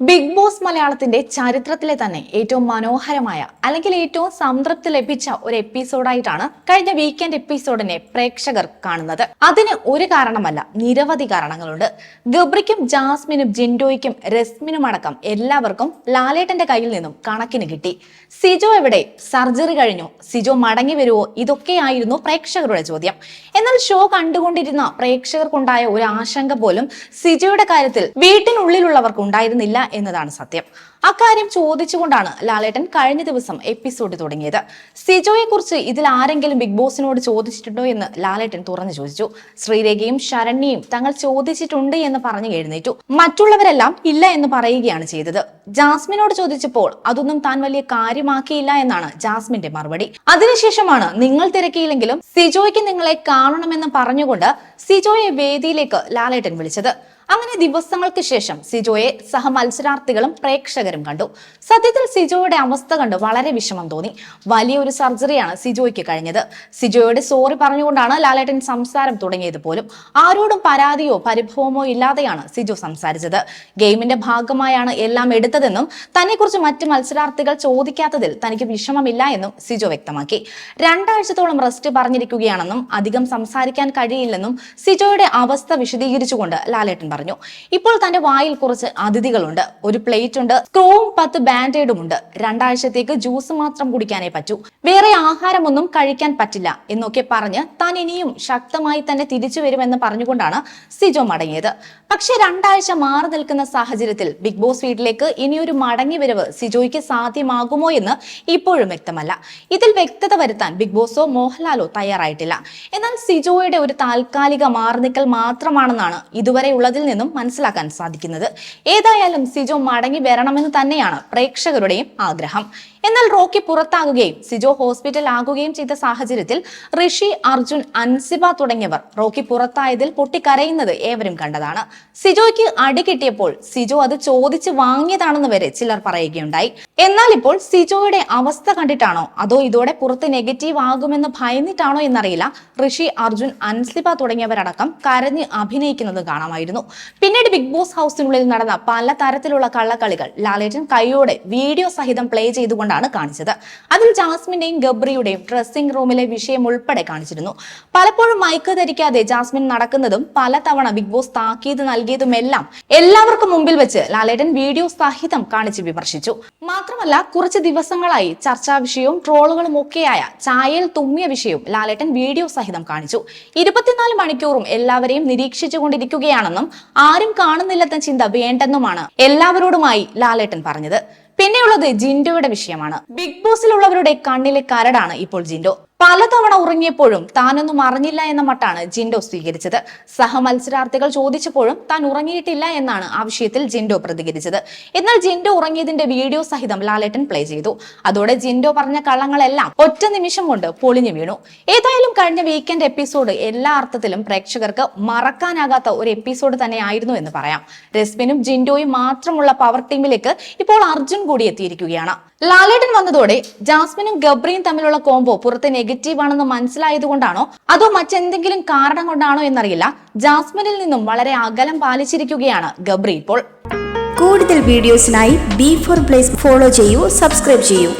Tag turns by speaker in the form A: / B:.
A: Big boss മലയാളത്തിന്റെ ചരിത്രത്തിലെ തന്നെ ഏറ്റവും മനോഹരമായ അല്ലെങ്കിൽ ഏറ്റവും സംതൃപ്തി ലഭിച്ച ഒരു എപ്പിസോഡായിട്ടാണ് കഴിഞ്ഞ വീക്കെൻഡ് എപ്പിസോഡിനെ പ്രേക്ഷകർ കാണുന്നത്. അതിന് ഒരു കാരണമല്ല നിരവധി കാരണങ്ങളുണ്ട്. ഗബ്രിക്കും ജാസ്മിനും ജിൻഡോയ്ക്കും രസ്മിനും അടക്കം എല്ലാവർക്കും ലാലേട്ടന്റെ കയ്യിൽ നിന്നും കണക്കിന് കിട്ടി. സിജോ എവിടെ? സർജറി കഴിഞ്ഞു? സിജോ മടങ്ങി വരുവോ? ഇതൊക്കെയായിരുന്നു പ്രേക്ഷകരുടെ ചോദ്യം. എന്നാൽ ഷോ കണ്ടുകൊണ്ടിരുന്ന പ്രേക്ഷകർക്കുണ്ടായ ഒരു ആശങ്ക പോലും സിജോയുടെ കാര്യത്തിൽ വീട്ടിനുള്ളിലുള്ളവർക്ക് ഉണ്ടായിരുന്നില്ല എന്നതാണ് സത്യം. അക്കാര്യം ചോദിച്ചുകൊണ്ടാണ് ലാലേട്ടൻ കഴിഞ്ഞ ദിവസം എപ്പിസോഡ് തുടങ്ങിയത്. സിജോയെ കുറിച്ച് ഇതിൽ ആരെങ്കിലും ബിഗ് ബോസിനോട് ചോദിച്ചിട്ടുണ്ടോ എന്ന് ലാലേട്ടൻ തുറന്നു ചോദിച്ചു. ശ്രീരേഖയും ശരണ്യയും തങ്ങൾ ചോദിച്ചിട്ടുണ്ട് എന്ന് പറഞ്ഞു എഴുന്നേറ്റു. മറ്റുള്ളവരെല്ലാം ഇല്ല എന്ന് പറയുകയാണ് ചെയ്തത്. ജാസ്മിനോട് ചോദിച്ചപ്പോൾ അതൊന്നും താൻ വലിയ കാര്യമാക്കിയില്ല എന്നാണ് ജാസ്മിന്റെ മറുപടി. അതിനുശേഷമാണ് നിങ്ങൾ തിരക്കിയില്ലെങ്കിലും സിജോയ്ക്ക് നിങ്ങളെ കാണണമെന്ന് പറഞ്ഞുകൊണ്ട് സിജോയെ വേദിയിലേക്ക് ലാലേട്ടൻ വിളിച്ചത്. അങ്ങനെ ദിവസങ്ങൾക്ക് ശേഷം സിജോയെ സഹ മത്സരാർത്ഥികളും പ്രേക്ഷകരും കണ്ടു. സത്യത്തിൽ സിജോയുടെ അവസ്ഥ കണ്ട് വളരെ വിഷമം തോന്നി. വലിയൊരു സർജറിയാണ് സിജോയ്ക്ക് കഴിഞ്ഞത്. സിജോയുടെ സോറി പറഞ്ഞുകൊണ്ടാണ് ലാലേട്ടൻ സംസാരം തുടങ്ങിയത് പോലും. ആരോടും പരാതിയോ പരിഭവമോ ഇല്ലാതെയാണ് സിജോ സംസാരിച്ചത്. ഗെയിമിന്റെ ഭാഗമായാണ് എല്ലാം എടുത്തതെന്നും തന്നെക്കുറിച്ച് മറ്റ് മത്സരാർത്ഥികൾ ചോദിക്കാത്തതിൽ തനിക്ക് വിഷമമില്ല എന്നും സിജോ വ്യക്തമാക്കി. രണ്ടാഴ്ചത്തോളം റെസ്റ്റ് പറഞ്ഞിരിക്കുകയാണെന്നും അധികം സംസാരിക്കാൻ കഴിയില്ലെന്നും സിജോയുടെ അവസ്ഥ വിശദീകരിച്ചുകൊണ്ട് ലാലേട്ടൻ പറഞ്ഞു. ഇപ്പോൾ തന്റെ വായിൽ കുറച്ച് അതിഥികളുണ്ട്. ഒരു പ്ലേറ്റ് ഉണ്ട്. സ്ക്രൂവും പത്ത് ബാൻഡേഡും ഉണ്ട്. രണ്ടാഴ്ചത്തേക്ക് ജ്യൂസ് മാത്രം കുടിക്കാനേ പറ്റൂ. വേറെ ആഹാരമൊന്നും കഴിക്കാൻ പറ്റില്ല എന്നൊക്കെ പറഞ്ഞ് താൻ ഇനിയും ശക്തമായി തന്നെ തിരിച്ചു വരുമെന്ന് പറഞ്ഞുകൊണ്ടാണ് സിജോ മടങ്ങിയത്. പക്ഷെ രണ്ടാഴ്ച മാറി നിൽക്കുന്ന സാഹചര്യത്തിൽ ബിഗ് ബോസ് വീട്ടിലേക്ക് ഇനിയൊരു മടങ്ങി വരവ് സിജോയ്ക്ക് സാധ്യമാകുമോ എന്ന് ഇപ്പോഴും വ്യക്തമല്ല. ഇതിൽ വ്യക്തത വരുത്താൻ ബിഗ് ബോസോ മോഹൻലാലോ തയ്യാറായിട്ടില്ല. എന്നാൽ സിജോയുടെ ഒരു താൽക്കാലിക മാറിനിക്കൽ മാത്രമാണെന്നാണ് ഇതുവരെ ഉള്ളതിൽ നിന്നും മനസ്സിലാക്കാൻ സാധിക്കുന്നത്. ഏതായാലും സിജോ മടങ്ങി വരണമെന്ന് തന്നെയാണ് പ്രേക്ഷകരുടെയും ആഗ്രഹം. എന്നാൽ റോക്കി പുറത്താകുകയും സിജോ ഹോസ്പിറ്റൽ ആകുകയും ചെയ്ത സാഹചര്യത്തിൽ ഋഷി അർജുൻ അൻസിബ തുടങ്ങിയവർ റോക്കി പുറത്തായതിൽ പൊട്ടിക്കരയുന്നത് ഏവരും കണ്ടതാണ്. സിജോയ്ക്ക് അടി കിട്ടിയപ്പോൾ സിജോ അത് ചോദിച്ച് വാങ്ങിയതാണെന്ന് വരെ ചിലർ പറയുകയുണ്ടായി. എന്നാൽ ഇപ്പോൾ സിജോയുടെ അവസ്ഥ കണ്ടിട്ടാണോ? അതോ ഇതോടെ പുറത്ത് നെഗറ്റീവ് ആകുമെന്ന് ഭയന്നിട്ടാണോ എന്നറിയില്ല. ഋഷി അർജുൻ അൻസിബ തുടങ്ങിയവരടക്കം കരഞ്ഞ് അഭിനയിക്കുന്നത് കാണാമായിരുന്നു. പിന്നീട് ബിഗ് ബോസ് ഹൗസിനുള്ളിൽ നടന്ന പല തരത്തിലുള്ള കള്ളക്കളികൾ ലാലേറ്റൻ കൈയോടെ വീഡിയോ സഹിതം പ്ലേ ചെയ്തുകൊണ്ടാണ് കാണിച്ചത്. അതിൽ ജാസ്മിന്റെയും ഗബ്രിയുടെയും ഡ്രസ്സിംഗ് റൂമിലെ വിഷയം ഉൾപ്പെടെ കാണിച്ചിരുന്നു. പലപ്പോഴും മൈക്ക് ധരിക്കാതെ ജാസ്മിൻ നടക്കുന്നതും പലതവണ ബിഗ് ബോസ് താക്കീത് നൽകിയതുമെല്ലാം എല്ലാവർക്കും മുമ്പിൽ വെച്ച് ലാലേട്ടൻ വീഡിയോ സഹിതം കാണിച്ച് വിമർശിച്ചു. മാത്രമല്ല കുറച്ച് ദിവസങ്ങളായി ചർച്ചാ വിഷയവും ട്രോളുകളും ഒക്കെയായ ചായയിൽ തുമ്മിയ വിഷയവും ലാലേട്ടൻ വീഡിയോ സഹിതം കാണിച്ചു. ഇരുപത്തിനാല് മണിക്കൂറും എല്ലാവരെയും നിരീക്ഷിച്ചുകൊണ്ടിരിക്കുകയാണെന്നും ആരും കാണുന്നില്ലെന്ന ചിന്ത വേണ്ടെന്നുമാണ് എല്ലാവരോടുമായി ലാലേട്ടൻ പറഞ്ഞത്. പിന്നെയുള്ളത് ജിൻഡോയുടെ വിഷയമാണ്. ബിഗ് ബോസിലുള്ളവരുടെ കണ്ണിലെ കരടാണ് ഇപ്പോൾ ജിൻഡോ. പലതവണ ഉറങ്ങിയപ്പോഴും താനൊന്നും അറിഞ്ഞില്ല എന്ന മട്ടാണ് ജിൻഡോ സ്വീകരിച്ചത്. സഹമത്സരാർത്ഥികൾ ചോദിച്ചപ്പോഴും താൻ ഉറങ്ങിയിട്ടില്ല എന്നാണ് ആ വിഷയത്തിൽ ജിൻഡോ പ്രതികരിച്ചത്. എന്നാൽ ജിൻഡോ ഉറങ്ങിയതിന്റെ വീഡിയോ സഹിതം ലാലേട്ടൻ പ്ലേ ചെയ്തു. അതോടെ ജിൻഡോ പറഞ്ഞ കള്ളങ്ങളെല്ലാം ഒറ്റ നിമിഷം കൊണ്ട് പൊളിഞ്ഞു വീണു. ഏതായാലും കഴിഞ്ഞ വീക്കെൻഡ് എപ്പിസോഡ് എല്ലാ അർത്ഥത്തിലും പ്രേക്ഷകർക്ക് മറക്കാനാകാത്ത ഒരു എപ്പിസോഡ് തന്നെ ആയിരുന്നു എന്ന് പറയാം. രസ്മിനും ജിൻഡോയും മാത്രമുള്ള പവർ ടീമിലേക്ക് ഇപ്പോൾ അർജുൻ കൂടി എത്തിയിരിക്കുകയാണ്. ലാലേട്ടൻ വന്നതോടെ ജാസ്മിനും ഗബ്രിയും തമ്മിലുള്ള കോംബോ പുറത്ത് നെഗറ്റീവ് ആണെന്ന് മനസ്സിലായതുകൊണ്ടാണോ? അതോ മറ്റെന്തെങ്കിലും കാരണം കൊണ്ടാണോ എന്നറിയില്ല. ജാസ്മിനിൽ നിന്നും വളരെ അകലം പാലിച്ചിരിക്കുകയാണ് ഗബ്രി ഇപ്പോൾ.
B: കൂടുതൽ വീഡിയോസിനായി ബി ഫോർ പ്ലേസ് ഫോളോ ചെയ്യൂ സബ്സ്ക്രൈബ് ചെയ്യൂ.